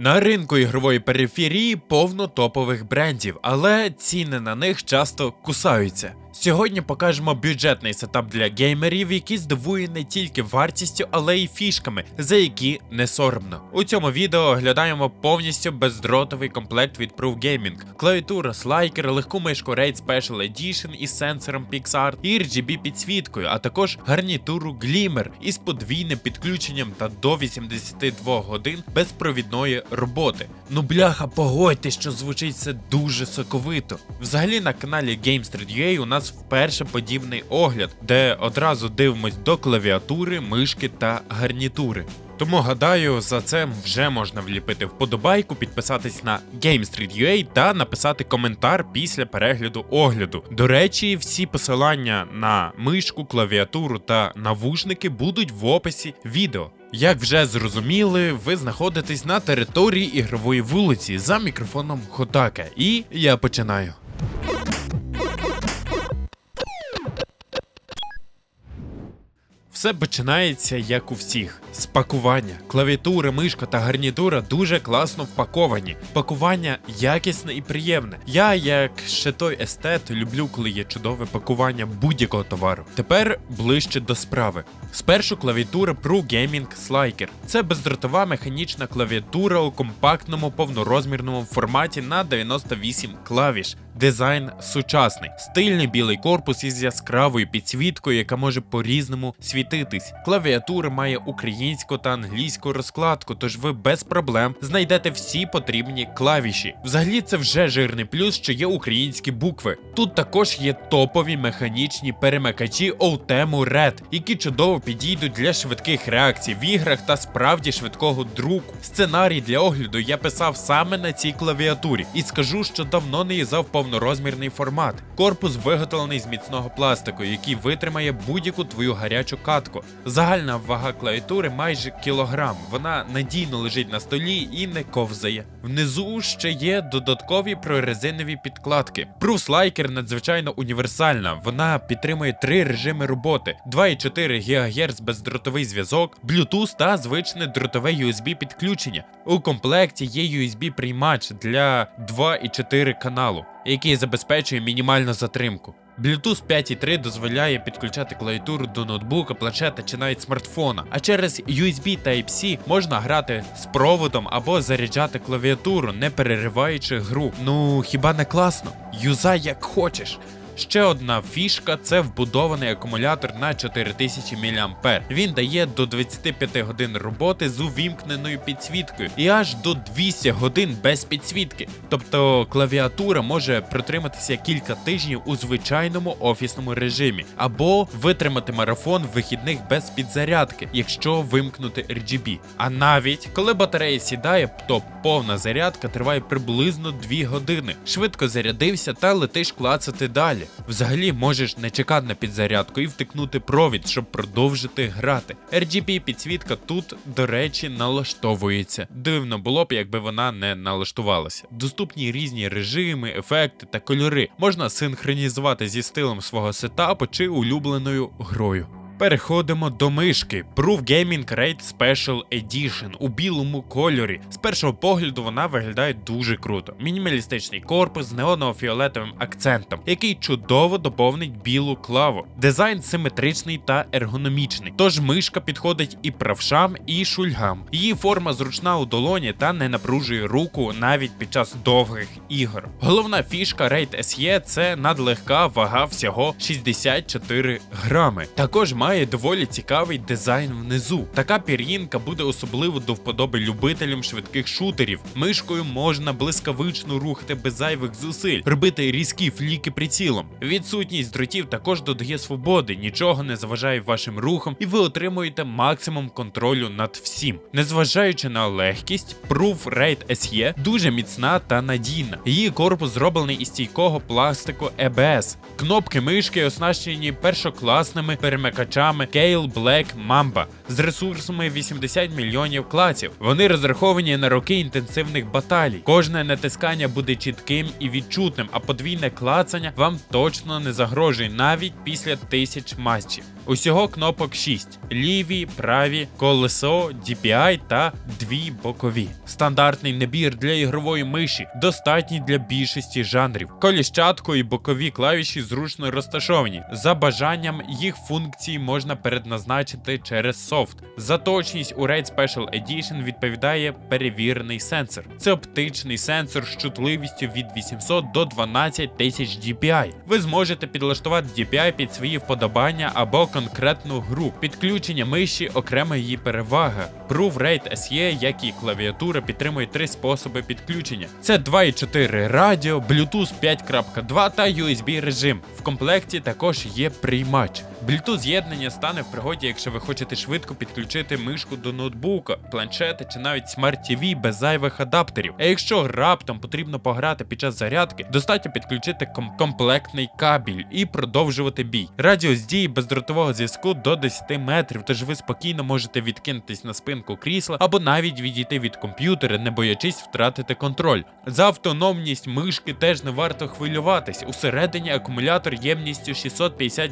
На ринку ігрової периферії повно топових брендів, але ціни на них часто кусаються. Сьогодні покажемо бюджетний сетап для геймерів, який здивує не тільки вартістю, але й фішками, за які не соромно. У цьому відео оглядаємо повністю бездротовий комплект від Proof Gaming, клавіатура слайкер, легку мишку Raid Special Edition із сенсором PixArt і RGB підсвіткою, а також гарнітуру Glimmer із подвійним підключенням та до 82 годин безпровідної роботи. Ну бляха, погодьте, що звучить це дуже соковито. Взагалі на каналі GameStreet.ua у нас вперше подібний огляд, де одразу дивимось до клавіатури, мишки та гарнітури. Тому гадаю, за це вже можна вліпити вподобайку, підписатись на GameStreet.ua та написати коментар після перегляду огляду. До речі, всі посилання на мишку, клавіатуру та навушники будуть в описі відео. Як вже зрозуміли, ви знаходитесь на території ігрової вулиці за мікрофоном Хотака. І я починаю. Все починається як у всіх: з пакування. Клавіатура, мишка та гарнітура дуже класно впаковані. Пакування якісне і приємне. Я, як ще той естет, люблю, коли є чудове пакування будь-якого товару. Тепер ближче до справи. Спершу клавіатура Pro Gaming Sliker. Це бездротова механічна клавіатура у компактному повнорозмірному форматі на 98 клавіш. Дизайн сучасний, стильний білий корпус із яскравою підсвіткою, яка може по-різному світитись. Клавіатура має українську та англійську розкладку, тож ви без проблем знайдете всі потрібні клавіші. Взагалі, це вже жирний плюс, що є українські букви. Тут також є топові механічні перемикачі Outemu Red, які чудово підійдуть для швидких реакцій в іграх та справді швидкого друку. Сценарій для огляду я писав саме на цій клавіатурі і скажу, що давно не їздав повнорозмірний формат. Корпус виготовлений з міцного пластику, який витримає будь-яку твою гарячу катку. Загальна вага клавіатури майже кілограм. Вона надійно лежить на столі і не ковзає. Внизу ще є додаткові прорезинові підкладки. Sliker надзвичайно універсальна. Вона підтримує три режими роботи: 2,4 ГГц бездротовий зв'язок, Bluetooth та звичне дротове USB підключення. У комплекті є USB приймач для 2,4 каналу, який забезпечує мінімальну затримку. Bluetooth 5.3 дозволяє підключати клавіатуру до ноутбука, планшета чи навіть смартфона. А через USB Type-C можна грати з проводом або заряджати клавіатуру, не перериваючи гру. Ну хіба не класно? Юзай як хочеш. Ще одна фішка це вбудований акумулятор на 4000 мА. Він дає до 25 годин роботи з увімкненою підсвіткою і аж до 200 годин без підсвітки. Тобто клавіатура може протриматися кілька тижнів у звичайному офісному режимі, або витримати марафон вихідних без підзарядки, якщо вимкнути RGB. А навіть коли батарея сідає, то повна зарядка триває приблизно 2 години. Швидко зарядився та летиш клацати далі. Взагалі можеш не чекати на підзарядку і втикнути провід, щоб продовжити грати. RGB підсвітка тут, до речі, налаштовується. Дивно було б, якби вона не налаштувалася. Доступні різні режими, ефекти та кольори. Можна синхронізувати зі стилем свого сетапу чи улюбленою грою. Переходимо до мишки Proof Gaming Raid Special Edition у білому кольорі. З першого погляду вона виглядає дуже круто. Мінімалістичний корпус з неоново-фіолетовим акцентом, який чудово доповнить білу клаву. Дизайн симетричний та ергономічний. Тож мишка підходить і правшам, і шульгам. Її форма зручна у долоні та не напружує руку навіть під час довгих ігор. Головна фішка Raid SE – це надлегка вага всього 64 грами. Також має має доволі цікавий дизайн внизу. Така пір'їнка буде особливо до вподоби любителям швидких шутерів. Мишкою можна блискавично рухати без зайвих зусиль, робити різкі фліки прицілом. Відсутність дротів також додає свободи, нічого не заважає вашим рухам, і ви отримуєте максимум контролю над всім. Незважаючи на легкість, Proof Raid SE дуже міцна та надійна. Її корпус зроблений із стійкого пластику EBS. Кнопки мишки оснащені першокласними перемикачами Gale Black Mamba з ресурсами 80 мільйонів клаців. Вони розраховані на роки інтенсивних баталій. Кожне натискання буде чітким і відчутним, а подвійне клацання вам точно не загрожує навіть після тисяч матчів. Усього кнопок 6: ліві, праві, колесо, DPI та дві бокові. Стандартний набір для ігрової миші, достатній для більшості жанрів. Коліщатко і бокові клавіші зручно розташовані. За бажанням їх функції можна передназначити через софт. За точність у Raid Special Edition відповідає перевірений сенсор. Це оптичний сенсор з чутливістю від 800 до 12 тисяч DPI. Ви зможете підлаштувати DPI під свої вподобання або конкретну гру. Підключення миші окрема її перевага. Proof Raid SE, як і клавіатура, підтримує три способи підключення: це 2.4 радіо, Bluetooth 5.2 та USB режим. В комплекті також є приймач. Bluetooth з'єднання стане в пригоді, якщо ви хочете швидко підключити мишку до ноутбука, планшета чи навіть Smart TV без зайвих адаптерів. А якщо раптом потрібно пограти під час зарядки, достатньо підключити ком- комплектний кабель і продовжувати бій. Радіус дії бездротового зв'язку до 10 метрів, тож ви спокійно можете відкинутись на спинку крісла або навіть відійти від комп'ютера, не боячись втратити контроль. За автономність мишки теж не варто хвилюватись. Усередині акумулятор ємністю 650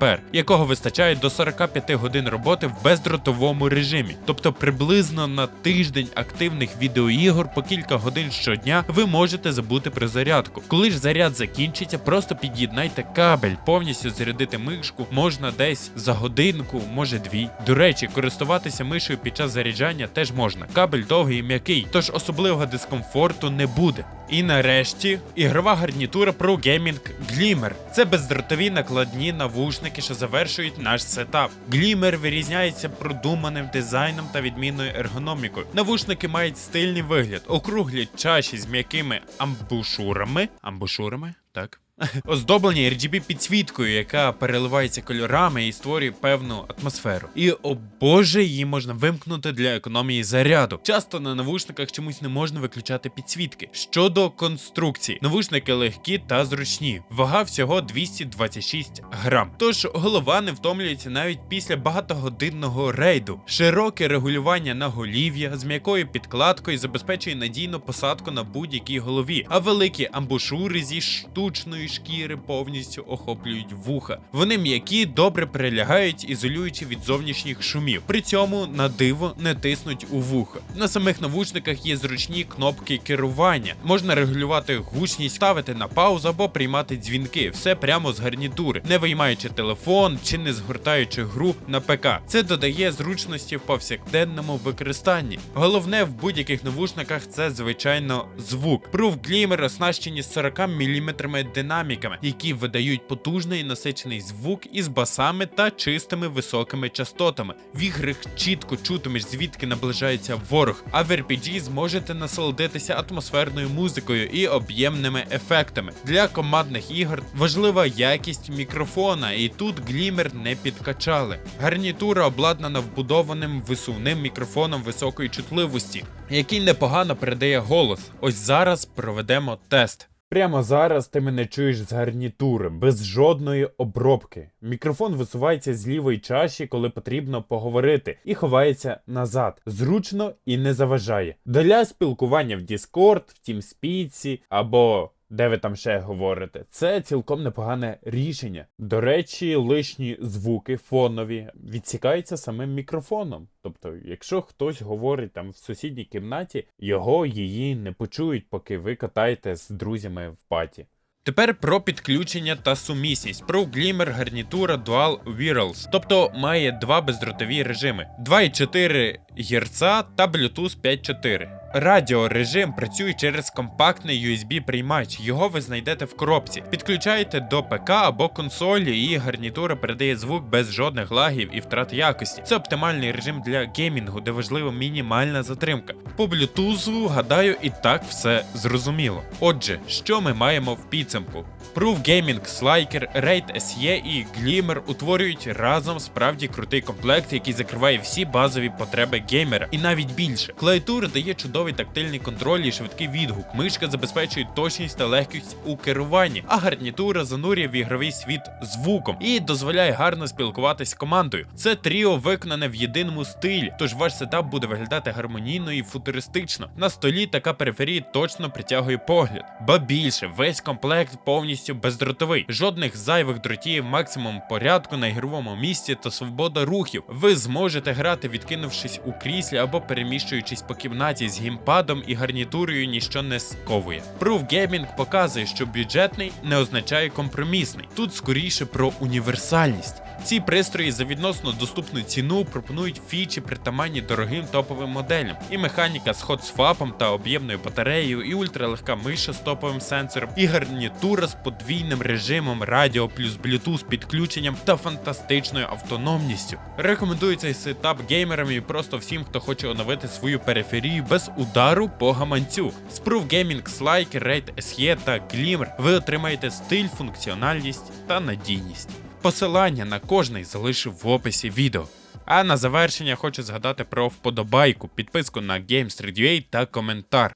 мА, якого вистачає до 45 годин роботи в бездротовому режимі. Тобто приблизно на тиждень активних відеоігор по кілька годин щодня ви можете забути про зарядку. Коли ж заряд закінчиться, просто під'єднайте кабель. Повністю зарядити мишку можна десь за годинку, може дві. До речі, користуватися мишею під час заряджання теж можна. Кабель довгий і м'який, тож особливого дискомфорту не буде. І нарешті ігрова гарнітура Pro Gaming Glimmer. Це бездротові накладні навушники, що завершують наш сетап. Glimmer вирізняється продуманим дизайном та відмінною ергономікою. Навушники мають стильний вигляд, округлі чаші з м'якими амбушурами. Амбушурами? Так. Оздоблені RGB підсвіткою, яка переливається кольорами і створює певну атмосферу. І о боже, її можна вимкнути для економії заряду. Часто на навушниках чомусь не можна виключати підсвітки. Щодо конструкції, навушники легкі та зручні. Вага всього 226 грам. Тож голова не втомлюється навіть після багатогодинного рейду. Широке регулювання на голів'я з м'якою підкладкою забезпечує надійну посадку на будь-якій голові, а великі амбушури зі штучної шкіри повністю охоплюють вуха. Вони м'які, добре прилягають, ізолюючи від зовнішніх шумів. При цьому на диво не тиснуть у вуха. На самих навушниках є зручні кнопки керування. Можна регулювати гучність, ставити на паузу або приймати дзвінки. Все прямо з гарнітури, не виймаючи телефон чи не згортаючи гру на ПК. Це додає зручності в повсякденному використанні. Головне в будь-яких навушниках це звичайно звук. Proof Glimmer оснащені 40 мм динаміками, які видають потужний насичений звук із басами та чистими високими частотами. В іграх чітко чутимеш, звідки наближається ворог, а в RPG зможете насолодитися атмосферною музикою і об'ємними ефектами. Для командних ігор важлива якість мікрофона, і тут глімер не підкачали. Гарнітура обладнана вбудованим висувним мікрофоном високої чутливості, який непогано передає голос. Ось зараз проведемо тест. Прямо зараз ти мене чуєш з гарнітури, без жодної обробки. Мікрофон висувається з лівої чаші, коли потрібно поговорити, і ховається назад. Зручно і не заважає. Для спілкування в Discord, в TeamSpeak або де ви там ще говорите, це цілком непогане рішення. До речі, лишні звуки фонові відсікаються самим мікрофоном. Тобто, якщо хтось говорить там в сусідній кімнаті, його її не почують, поки ви катаєте з друзями в паті. Тепер про підключення та сумісність. Pro Glimmer гарнітура Dual Wireless, тобто має два бездротові режими: 2,4 Гц та Bluetooth 5.4. Радіорежим працює через компактний USB приймач. Його ви знайдете в коробці. Підключаєте до ПК або консолі, і гарнітура передає звук без жодних лагів і втрат якості. Це оптимальний режим для геймінгу, де важлива мінімальна затримка. По Bluetooth, гадаю, і так все зрозуміло. Отже, що ми маємо в підсумку? Proof Gaming, Sliker, Raid SE і Glimmer утворюють разом справді крутий комплект, який закриває всі базові потреби геймера, і навіть більше. Клавіатура дає чудовий чудовий тактильний контроль і швидкий відгук. Мишка забезпечує точність та легкість у керуванні, а гарнітура занурює в ігровий світ звуком і дозволяє гарно спілкуватись з командою. Це тріо виконане в єдиному стилі, тож ваш сетап буде виглядати гармонійно і футуристично. На столі така периферія точно притягує погляд. Ба більше, весь комплект повністю бездротовий, жодних зайвих дротів, максимум порядку на ігровому місці та свобода рухів. Ви зможете грати, відкинувшись у кріслі або переміщуючись по кімнаті з гімпадом і гарнітурою ніщо не сковує. Proof Gaming показує, що бюджетний не означає компромісний. Тут скоріше про універсальність. Ці пристрої за відносно доступну ціну пропонують фічі притаманні дорогим топовим моделям. І механіка з хотсвапом та об'ємною батареєю, і ультралегка миша з топовим сенсором, і гарнітура з подвійним режимом радіо плюс Bluetooth підключенням та фантастичною автономністю. Рекомендую цей сетап геймерам і просто всім, хто хоче оновити свою периферію без удару по гаманцю. З Proof Gaming Slike, SE та Glimmer ви отримаєте стиль, функціональність та надійність. Посилання на кожний залишив в описі відео. А на завершення хочу згадати про вподобайку, підписку на Games та коментар.